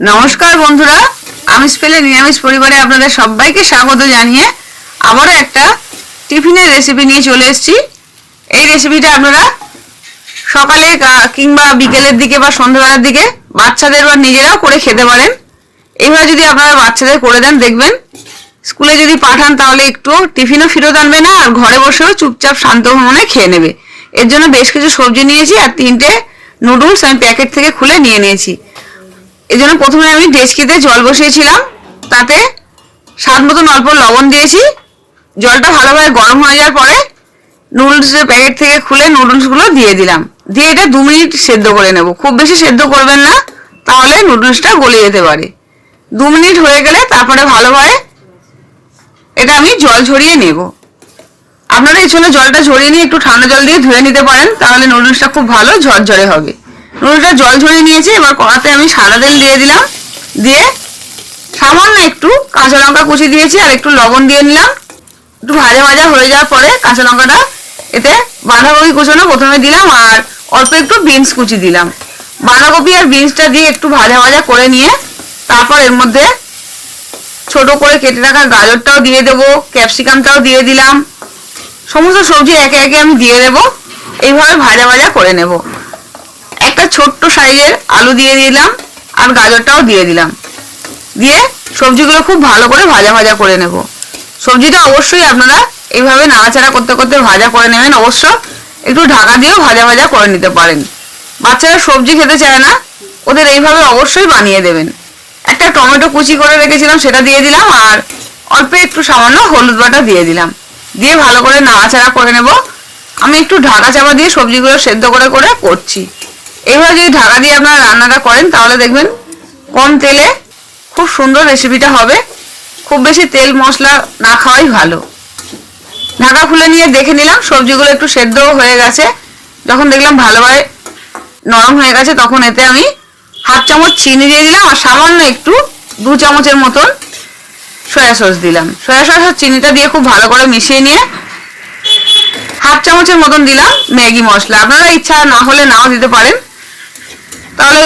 নমস্কার বন্ধুরা আমিষ পেলে নিরামিষ পরিবারে আপনাদের সবাইকে স্বাগত জানিয়ে আবারও একটা টিফিনের রেসিপি নিয়ে চলে এসেছি। এই রেসিপিটা আপনারা সকালে কিংবা বিকেলের দিকে বা সন্ধ্যাবেলার দিকে বাচ্চাদের বা নিজেরাও করে খেতে পারেন। এইভাবে যদি আপনারা বাচ্চাদের করে দেন, দেখবেন স্কুলে যদি পাঠান, তাহলে একটু টিফিনও ফেরত আনবে না, আর ঘরে বসেও চুপচাপ শান্ত মনে খেয়ে নেবে। এর জন্য বেশ কিছু সবজি নিয়েছি, আর তিনটে নুডলস আমি প্যাকেট থেকে খুলে নিয়ে নিয়েছি। এই জন্য প্রথমে আমি ডেচকিতে জল বসিয়েছিলাম, তাতে স্বাদ মতন অল্প লবণ দিয়েছি। জলটা ভালোভাবে গরম হয়ে যাওয়ার পরে নুডলসের প্যাকেট থেকে খুলে নুডলসগুলো দিয়ে দিলাম। দিয়ে এটা দু মিনিট সেদ্ধ করে নেব। খুব বেশি সেদ্ধ করবেন না, তাহলে নুডলসটা গলে যেতে পারে। দু মিনিট হয়ে গেলে তারপরে ভালোভাবে এটা আমি জল ঝরিয়ে নেব। আপনারা এই জন্য জলটা ঝরিয়ে নিয়ে একটু ঠান্ডা জল দিয়ে ধুয়ে নিতে পারেন, তাহলে নুডলসটা খুব ভালো ঝরঝরে হবে। নুডলসটা জল ঝরিয়ে নিয়েছি, এবার কড়াতে আমি সাদা তেল দিয়ে দিলাম। দিয়ে সামান্য একটু কাঁচা লঙ্কা কুচি দিয়েছি, আর একটু লবণ দিয়ে নিলাম। একটু ভাজা ভাজা হয়ে যাওয়ার পরে কাঁচা লঙ্কাটা এতে বাঁধাকপি কুচোনো প্রথমে দিলাম, আর অল্প একটু বিনস কুচি দিলাম। বাঁধাকপি আর বিনসটা দিয়ে একটু ভাজা ভাজা করে নিয়ে তারপর এর মধ্যে ছোট করে কেটে রাখা গাজরটাও দিয়ে দেবো, ক্যাপসিকামটাও দিয়ে দিলাম। সমস্ত সবজি একে একে আমি দিয়ে দেবো। এইভাবে ভাজা ভাজা করে নেব। ছোট্ট সাইজের আলু দিয়ে দিলাম আর গাজরটাও দিয়ে দিলাম। দিয়ে সবজিগুলো খুব ভালো করে ভাজা ভাজা করে নেব। সবজিটা অবশ্যই আপনারা এইভাবে নাড়াচাড়া করতে করতে ভাজা করে নেবেন। অবশ্য একটু ঢাকা দিয়েও ভাজা ভাজা করে নিতে পারেন। বাচ্চারা সবজি খেতে চায় না, ওদের এইভাবে অবশ্যই বানিয়ে দেবেন। একটা টমেটো কুচি করে রেখেছিলাম, সেটা দিয়ে দিলাম আর অল্প একটু সামান্য হলুদ বাটা দিয়ে দিলাম। দিয়ে ভালো করে নাড়াচাড়া করে নেব। আমি একটু ঢাকা চাপা দিয়ে সবজিগুলো সেদ্ধ করে করে করছি। এইভাবে যদি ঢাকা দিয়ে আপনারা রান্নাটা করেন, তাহলে দেখবেন কম তেলে খুব সুন্দর রেসিপিটা হবে। খুব বেশি তেল মশলা না খাওয়াই ভালো। ঢাকা খুলে নিয়ে দেখে নিলাম, সবজিগুলো একটু সেদ্ধ হয়ে গেছে। যখন দেখলাম ভালোভাবে নরম হয়ে গেছে, তখন এতে আমি হাফ চামচ চিনি দিয়ে দিলাম আর সামান্য একটু দু চামচের মতন সয়া সস দিলাম। সয়া সস আর চিনিটা দিয়ে খুব ভালো করে মিশিয়ে নিয়ে হাফ চামচের মতন দিলাম ম্যাগি মশলা। আপনারা ইচ্ছা না হলে নাও দিতে পারেন। তাহলে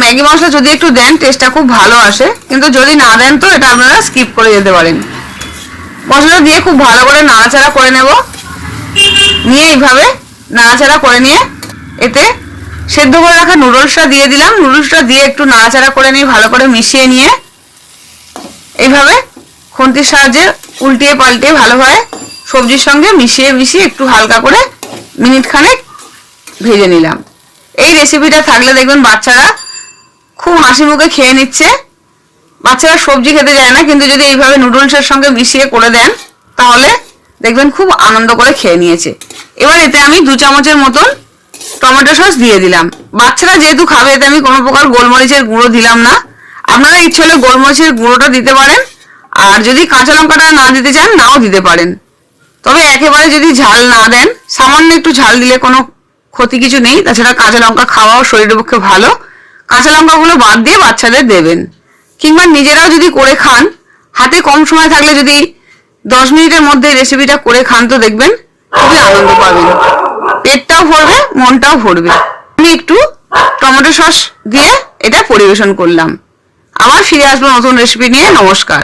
ম্যাগি মশলা যদি একটু দেন টেস্টটা খুব ভালো আসে। কিন্তু যদি না দেন তো এটা আপনারা স্কিপ করে যেতে পারেন। মশলা দিয়ে খুব ভালো করে নাড়াচাড়া করে নেব। নিয়ে এইভাবে নাড়াচাড়া করে নিয়ে এতে সেদ্ধ করে রাখা নুডলসটা দিয়ে দিলাম। নুডলসটা দিয়ে একটু নাড়াচাড়া করে নিয়ে ভালো করে মিশিয়ে নিয়ে এইভাবে খুন্তির সাহায্যে উল্টিয়ে পাল্টিয়ে ভালোভাবে সবজির সঙ্গে মিশিয়ে মিশিয়ে একটু হালকা করে মিনিট খানেক ভেজে নিলাম। এই রেসিপিটা থাকলে দেখবেন বাচ্চারা খুব হাসি মুখে খেয়ে নিচ্ছে। বাচ্চারা সবজি খেতে যায় না, কিন্তু যদি এইভাবে নুডলসের সঙ্গে মিশিয়ে করে দেন, তাহলে দেখবেন খুব আনন্দ করে খেয়ে নিয়েছে। এবার এতে আমি দু চামচের মতন টমেটো সস দিয়ে দিলাম। বাচ্চারা যেহেতু খাবে, এতে আমি কোনো প্রকার গোলমরিচের গুঁড়ো দিলাম না। আপনারা ইচ্ছে হলে গোলমরিচের গুঁড়োটা দিতে পারেন, আর যদি কাঁচা লঙ্কাটা না দিতে চান, নাও দিতে পারেন। তবে একেবারে যদি ঝাল না দেন, সামান্য একটু ঝাল দিলে কোনো ক্ষতি কিছু নেই। তাছাড়া কাঁচা লঙ্কা খাওয়াও শরীরের পক্ষে ভালো। কাঁচা লঙ্কাগুলো বাদ দিয়ে বাচ্চাদের দেবেন। কিংবা নিজেরাও যদি করে খান, হাতে কম সময় থাকলে যদি দশ মিনিটের মধ্যে রেসিপিটা করে খান তো দেখবেন খুবই আনন্দ পাবেন। পেটটাও ভরবে, মনটাও ভরবে। আমি একটু টমেটো সস দিয়ে এটা পরিবেশন করলাম। আবার ফিরে আসব নতুন রেসিপি নিয়ে। নমস্কার।